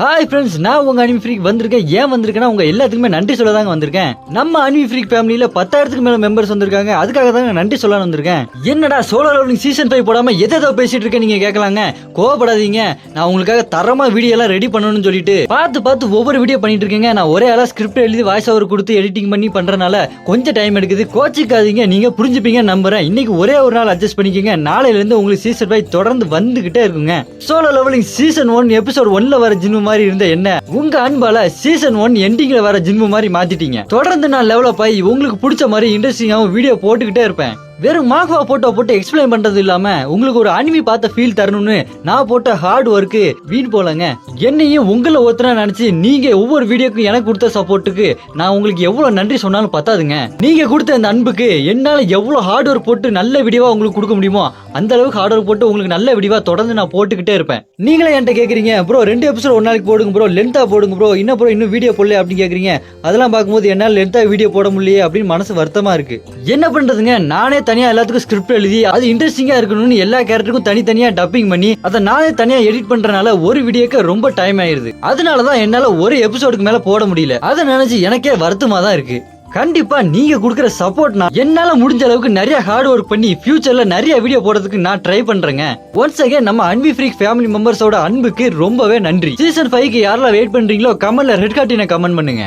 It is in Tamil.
ஹாய் ஃப்ரெண்ட்ஸ் நான் உங்க அனிமி ஃப்ரீக் வந்திருக்கேன். ஏன் வந்திருக்கேன்னா உங்க எல்லாத்துக்குமே நன்றி சொல்ல தாங்க வந்திருக்கேன். நம்ம அனிமி ஃப்ரீக் ஃபேமிலியில பத்தாயிரத்துக்கு மேல மெம்பர்ஸ் வந்திருக்காங்க. அதுக்காக தாங்க நன்றி சொல்ல வந்திருக்கேன். என்னடா சோலோ லெவலிங் சீசன் ஃபைவ் போடாம எதை எதோ பேசிட்டு இருக்கேன் நீங்க கேட்கலாங்க கோவப்படாதீங்க. நான் உங்களுக்காக தரமா வீடியோ எல்லாம் ரெடி பண்ணணும்னு சொல்லிட்டு பார்த்து பார்த்து ஒவ்வொரு வீடியோ பண்ணிட்டு இருக்கேங்க. நான் ஒரே ஆளா ஸ்கிரிப்ட் எழுதி வாய்ஸ் ஓவர் கொடுத்து எடிட்டிங் பண்ணி பண்ணுறனால கொஞ்சம் டைம் எடுக்குது. கோச்சிக்காதீங்க. நீங்க புரிஞ்சுப்பீங்க நம்புறேன். இன்னைக்கு ஒரே ஒரு நாள் அட்ஜஸ்ட் பண்ணிக்கோங்க. நாளையில இருந்து உங்களுக்கு சீசன் ஃபைவ் தொடர்ந்து வந்துகிட்டே இருக்குங்க. Solo levelling season one episode ஒன்ல வர ஜின்மு மாதிரி இருந்த என்ன? உங்க அன்பால சீசன் ஒன் எண்டிங்ல வர ஜிம்மு மாதிரி மாத்திட்டீங்க. தொடர்ந்து நான் லெவலப் ஆகி உங்களுக்கு பிடிச்ச மாதிரி இன்ட்ரெஸ்டிங்காகவும் வீடியோ போட்டுக்கிட்டே இருப்பேன். வெறும் மாக்வா போட்டோ போட்டு எக்ஸ்பிளைன் பண்றது இல்லாம உங்களுக்கு ஒரு அனிமி பார்த்த ஃபீல் தரணும்னு நான் போட்ட ஹார்ட் ஒர்க்கு வீண் போலங்க. என்னையும் உங்களை ஒருத்தனா நினைச்சு நீங்க ஒவ்வொரு வீடியோக்கும் எனக்கு கொடுத்த சப்போர்ட்டுக்கு நான் உங்களுக்கு எவ்வளவு நன்றி சொன்னாலும் பத்தாதுங்க. நீங்க கொடுத்த அந்த அன்புக்கு என்னால எவ்வளவு ஹார்ட் ஒர்க் போட்டு நல்ல வீடியோவா உங்களுக்கு கொடுக்க முடியுமோ அந்த அளவுக்கு ஹார்ட் ஒர்க் போட்டு உங்களுக்கு நல்ல வீடியோவா தொடர்ந்து நான் போட்டுக்கிட்டே இருப்பேன். நீங்களே என்கிட்ட கேக்குறீங்க ப்ரோ ரெண்டு எபிசோட் ஒரு நாளைக்கு போடுங்க ப்ரோ லென்த்தா போடுங்க ப்ரோ இன்னும் ப்ரோ இன்னும் வீடியோ போடல அப்படின்னு கேக்குறீங்க. அதெல்லாம் பார்க்கும்போது என்னால் லென்த்தா வீடியோ போட முடியலையே அப்படின்னு மனசு வருத்தமா இருக்கு. என்ன பண்றதுங்க? நானே தனியாக எல்லாத்துக்கும் ஸ்கிரிப்ட் எழுதி அது இன்ட்ரெஸ்டிங்காக இருக்கணும்னு எல்லா கேரக்டருக்கும் தனித்தனியாக டப்பிங் பண்ணி அதை நானே தனியாக எடிட் பண்ணுறனால ஒரு வீடியோக்கு ரொம்ப டைம் ஆயிருது. அதனாலதான் என்னால் ஒரு எபிசோடுக்கு மேலே போட முடியல. அதை நினச்சி எனக்கே வருத்தமாக தான் இருக்குது கண்டிப்பா நீங்க கொடுக்குற சப்போர்ட்னா என்னால முடிஞ்ச அளவுக்கு நிறைய ஹார்ட் ஒர்க் பண்ணி ஃபியூச்சர்ல நிறைய வீடியோ போடுறதுக்கு நான் ட்ரை பண்றேங்க. ஒன்ஸ் அகேன் நம்ம அன்பி ஃப்ரீக் ஃபேமிலி மெம்பர்ஸோட அன்புக்கு ரொம்பவே நன்றி. சீசன் ஃபைவ்க்கு யாரெல்லாம் வெயிட் பண்றீங்களோ கமெண்ட்ல ரெட் காட்டின கமெண்ட் பண்ணுங்க.